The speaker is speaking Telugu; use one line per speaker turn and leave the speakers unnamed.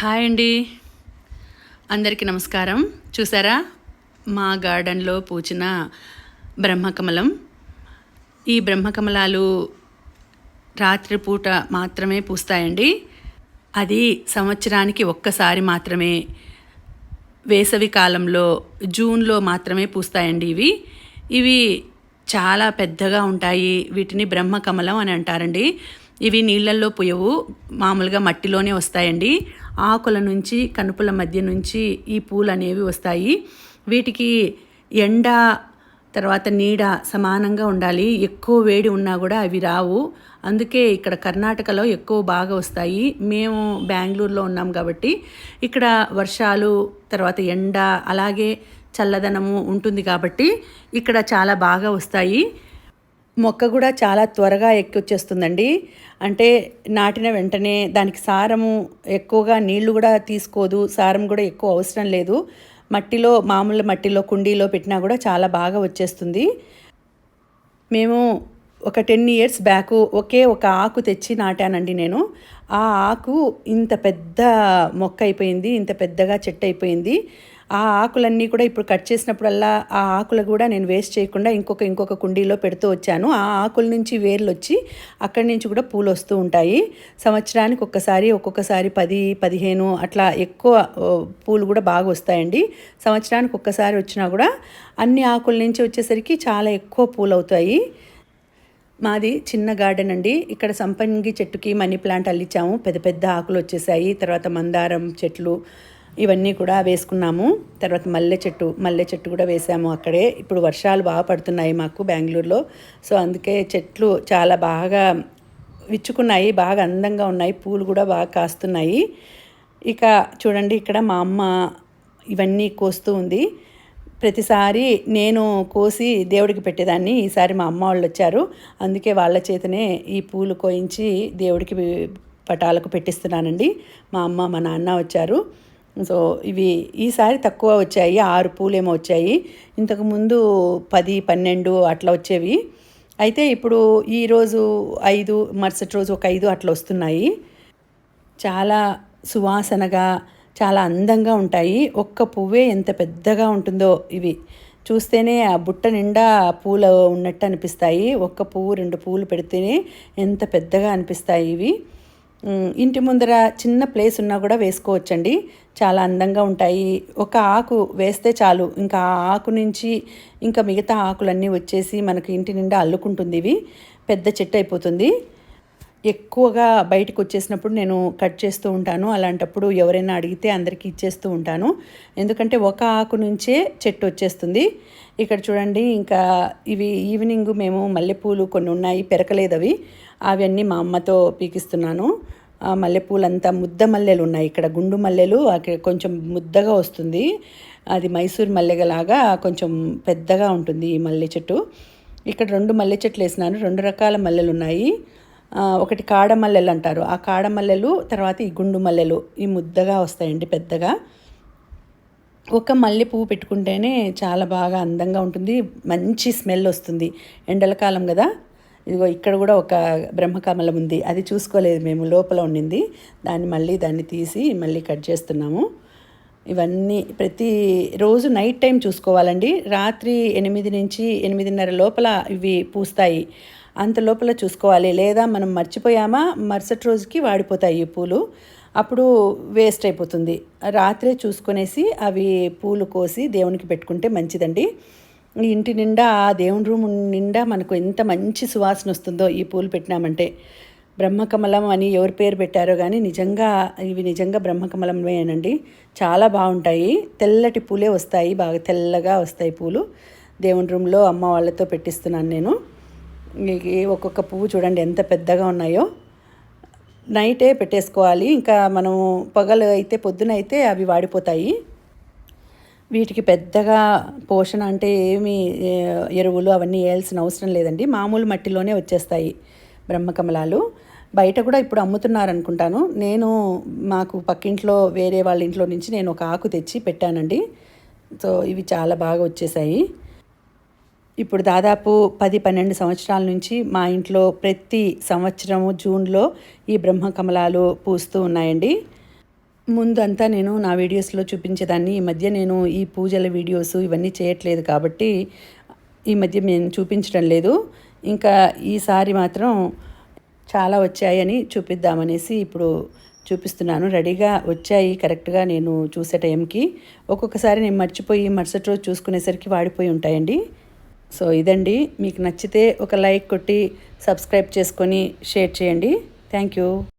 హాయ్ అండి. అందరికీ నమస్కారం. చూసారా? మా గార్డెన్లో పూచిన బ్రహ్మకమలం. ఈ బ్రహ్మకమలాలు రాత్రిపూట మాత్రమే పూస్తాయండి. అది సంవత్సరానికి ఒక్కసారి మాత్రమే వేసవి కాలంలో జూన్లో మాత్రమే పూస్తాయండి ఇవి. ఇవి చాలా పెద్దగా ఉంటాయి. వీటిని బ్రహ్మకమలం అని అంటారండి. ఇవి నీళ్ళల్లో పోయవు మామూలుగా మట్టిలోనే వస్తాయండి. ఆకుల నుంచి కనుపుల మధ్య నుంచి ఈ పూలు అనేవి వస్తాయి. వీటికి ఎండ తర్వాత నీడ సమానంగా ఉండాలి. ఎక్కువ వేడి ఉన్నా కూడా అవి రావు. అందుకే ఇక్కడ కర్ణాటకలో ఎక్కువ బాగా వస్తాయి. మేము బెంగళూరులో ఉన్నాం కాబట్టి ఇక్కడ వర్షాలు తర్వాత ఎండ అలాగే చల్లదనము ఉంటుంది కాబట్టి ఇక్కడ చాలా బాగా వస్తాయి. మొక్క కూడా చాలా త్వరగా ఎక్కొచ్చేస్తుందండి. అంటే నాటిన వెంటనే దానికి సారము ఎక్కువగా నీళ్ళు కూడా తీసుకోదు సారం కూడా ఎక్కువ అవసరం లేదు. మట్టిలో మామూలు మట్టిలో కుండీలో పెట్టినా కూడా చాలా బాగా వచ్చేస్తుంది. మేము ఒక టెన్ ఇయర్స్ బ్యాక్ ఒకే ఒక ఆకు తెచ్చి నాటానండి నేను. ఆ ఆకు ఇంత పెద్ద మొక్క అయిపోయింది ఇంత పెద్దగా చెట్టు అయిపోయింది. ఆ ఆకులన్నీ కూడా ఇప్పుడు కట్ చేసినప్పుడల్లా ఆ ఆకులు కూడా నేను వేస్ట్ చేయకుండా ఇంకొక ఇంకొక కుండీలో పెడుతూ వచ్చాను. ఆ ఆకుల నుంచి వేర్లు వచ్చి అక్కడి నుంచి కూడా పూలు వస్తూ ఉంటాయి. సంవత్సరానికి ఒక్కసారి ఒక్కొక్కసారి పది పదిహేను అట్లా ఎక్కువ పూలు కూడా బాగా వస్తాయండి. సంవత్సరానికి ఒక్కసారి వచ్చినా కూడా అన్ని ఆకుల నుంచి వచ్చేసరికి చాలా ఎక్కువ పూలు అవుతాయి. మాది చిన్న గార్డెన్ అండి. ఇక్కడ సంపంగి చెట్టుకి మనీ ప్లాంట్ అల్లించాము పెద్ద పెద్ద ఆకులు వచ్చేసాయి. తర్వాత మందారం చెట్లు ఇవన్నీ కూడా వేసుకున్నాము. తర్వాత మల్లె చెట్టు మల్లె చెట్టు కూడా వేసాము అక్కడే. ఇప్పుడు వర్షాలు బాగా పడుతున్నాయి మాకు బెంగళూరులో. సో అందుకే చెట్లు చాలా బాగా విచ్చుకున్నాయి బాగా అందంగా ఉన్నాయి పూలు కూడా బాగా కాస్తున్నాయి. ఇక చూడండి ఇక్కడ మా అమ్మ ఇవన్నీ కోస్తూ ఉంది. ప్రతిసారి నేను కోసి దేవుడికి పెట్టేదాన్ని. ఈసారి మా అమ్మ వాళ్ళు వచ్చారు. అందుకే వాళ్ళ చేతనే ఈ పూలు కోయించి దేవుడికి పటాలకు పెట్టిస్తున్నానండి. మా అమ్మ మా నాన్న వచ్చారు. సో ఇవి ఈసారి తక్కువ వచ్చాయి ఆరు పూలేమో వచ్చాయి. ఇంతకుముందు పది పన్నెండు అట్లా వచ్చేవి. అయితే ఇప్పుడు ఈరోజు ఐదు మరుసటి రోజు ఒక ఐదు అట్లా వస్తున్నాయి. చాలా సువాసనగా చాలా అందంగా ఉంటాయి. ఒక్క పువ్వే ఎంత పెద్దగా ఉంటుందో ఇవి. చూస్తేనే ఆ బుట్ట నిండా పూలు ఉన్నట్టు అనిపిస్తాయి. ఒక్క పువ్వు రెండు పువ్వులు పెడితేనే ఎంత పెద్దగా అనిపిస్తాయి ఇవి. ఇంటి ముందర చిన్న ప్లేస్ ఉన్నా కూడా వేసుకోవచ్చండి. చాలా అందంగా ఉంటాయి. ఒక ఆకు వేస్తే చాలు. ఇంకా ఆ ఆకు నుంచి ఇంకా మిగతా ఆకులన్నీ వచ్చేసి మనకి ఇంటి నిండా అల్లుకుంటుంది ఇవి. పెద్ద చెట్టు అయిపోతుంది. ఎక్కువగా బయటకు వచ్చేసినప్పుడు నేను కట్ చేస్తూ ఉంటాను. అలాంటప్పుడు ఎవరైనా అడిగితే అందరికీ ఇచ్చేస్తూ ఉంటాను. ఎందుకంటే ఒక ఆకు నుంచే చెట్టు వచ్చేస్తుంది. ఇక్కడ చూడండి ఇంకా ఇవి ఈవినింగ్ మేము మల్లెపూలు కొన్ని ఉన్నాయి పెరకలేదు అవి. అవన్నీ మా అమ్మతో పీకిస్తున్నాను. ఆ మల్లెపూలంతా ముద్ద మల్లెలు ఉన్నాయి. ఇక్కడ గుండు మల్లెలు అక్కడ కొంచెం ముద్దగా వస్తుంది. అది మైసూర్ మల్లెగలాగా కొంచెం పెద్దగా ఉంటుంది ఈ మల్లె చెట్టు. ఇక్కడ రెండు మల్లె చెట్లు వేసినాను. రెండు రకాల మల్లెలు ఉన్నాయి. ఒకటి కాడమల్లెలు అంటారు. ఆ కాడమల్లెలు తర్వాత ఈ గుండు మల్లెలు ఈ ముద్దగా వస్తాయండి పెద్దగా. ఒక మల్లె పువ్వు పెట్టుకుంటేనే చాలా బాగా అందంగా ఉంటుంది. మంచి స్మెల్ వస్తుంది. ఎండల కాలం కదా. ఇదిగో ఇక్కడ కూడా ఒక బ్రహ్మకమలం ఉంది. అది చూసుకోలేదు మేము లోపల ఉండింది. దాన్ని మళ్ళీ దాన్ని తీసి మళ్ళీ కట్ చేస్తున్నాము. ఇవన్నీ ప్రతి రోజు నైట్ టైం చూసుకోవాలండి. రాత్రి ఎనిమిది నుంచి ఎనిమిదిన్నర లోపల ఇవి పూస్తాయి. అంత లోపల చూసుకోవాలి. లేదా మనం మర్చిపోయామా మరుసటి రోజుకి వాడిపోతాయి ఈ పూలు. అప్పుడు వేస్ట్ అయిపోతుంది. రాత్రే చూసుకొనేసి అవి పూలు కోసి దేవునికి పెట్టుకుంటే మంచిదండి. ఇంటి నిండా ఆ దేవుని రూమ్ నిండా మనకు ఎంత మంచి సువాసన వస్తుందో ఈ పూలు పెట్టినామంటే. బ్రహ్మకమలం అని ఎవరి పేరు పెట్టారో కానీ నిజంగా ఇవి నిజంగా బ్రహ్మకమలమేనండి చాలా బాగుంటాయి. తెల్లటి పూలే వస్తాయి. బాగా తెల్లగా వస్తాయి పూలు. దేవుని రూమ్లో అమ్మ వాళ్ళతో పెట్టిస్తున్నాను నేను. ఒక్కొక్క పువ్వు చూడండి ఎంత పెద్దగా ఉన్నాయో. నైటే పెట్టేసుకోవాలి. ఇంకా మనం పొగలు అయితే పొద్దున అయితే అవి వాడిపోతాయి. వీటికి పెద్దగా పోషణ అంటే ఏమి ఎరువులు అవన్నీ వేయాల్సిన అవసరం లేదండి. మామూలు మట్టిలోనే వచ్చేస్తాయి బ్రహ్మకమలాలు బయట కూడా ఇప్పుడు అమ్ముతున్నారు అనుకుంటాను నేను మాకు పక్కింట్లో వేరే వాళ్ళ ఇంట్లో నుంచి నేను ఒక ఆకు తెచ్చి పెట్టానండి. సో ఇవి చాలా బాగా వచ్చేసాయి. ఇప్పుడు దాదాపు పది పన్నెండు సంవత్సరాల నుంచి మా ఇంట్లో ప్రతి సంవత్సరము జూన్లో ఈ బ్రహ్మకమలాలు పూస్తూ ఉన్నాయండి. ముందంతా నేను నా వీడియోస్లో చూపించేదాన్ని. ఈ మధ్య నేను ఈ పూజల వీడియోస్ ఇవన్నీ చేయట్లేదు కాబట్టి ఈ మధ్య నేను చూపించడం లేదు. ఇంకా ఈసారి మాత్రం చాలా వచ్చాయని చూపిద్దామనేసి ఇప్పుడు చూపిస్తున్నాను. రెడీగా వచ్చాయి కరెక్ట్గా నేను చూసే టైంకి. ఒక్కొక్కసారి నేను మర్చిపోయి మరుసటి రోజు చూసుకునేసరికి వాడిపోయి ఉంటాయండి. సో ఇదండి. మీకు నచ్చితే ఒక లైక్ కొట్టి సబ్స్క్రైబ్ చేసుకొని షేర్ చేయండి. Thank you.